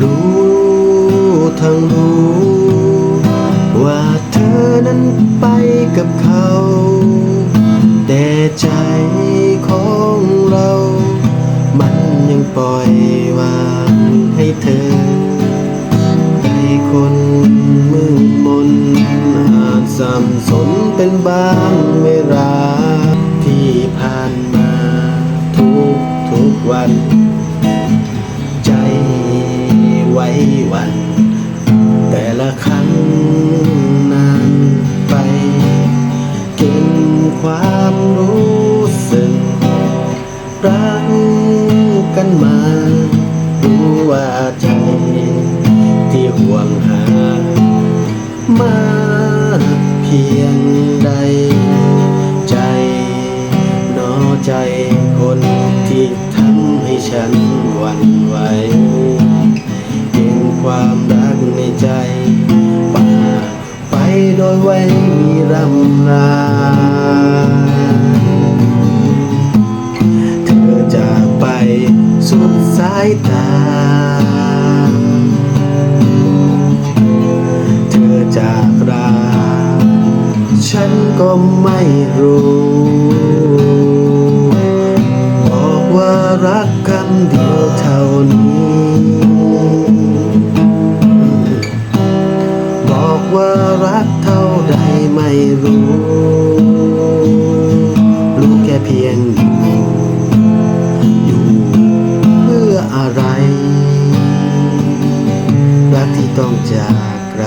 รู้ทั้งรู้ ว่าเธอนั้นไปกับเขา แต่ใจของเรา มันยังปล่อยวางให้เธอไปคนมืดมนอาจสับสนเป็นบางเวลาที่ผ่านมาทุกทุกวัน ฝัน แต่ละครั้งนานไปเก็บความรู้สึก รักกันมา รู้ว่าใจที่ห่วงหามากเพียงใด ใจนอใจคนที่ทำให้ฉันหวั่นไหว ความรักในใจป่าไปโดยไว้มีรำลาเธอจากไปสุดสายตา เธอจากรา ฉันก็ไม่รู้บอกว่ารักคำเดียวเท่านี้ รู้ รู้แค่เพียงอยู่เพื่ออะไร รักที่ต้องจากไกล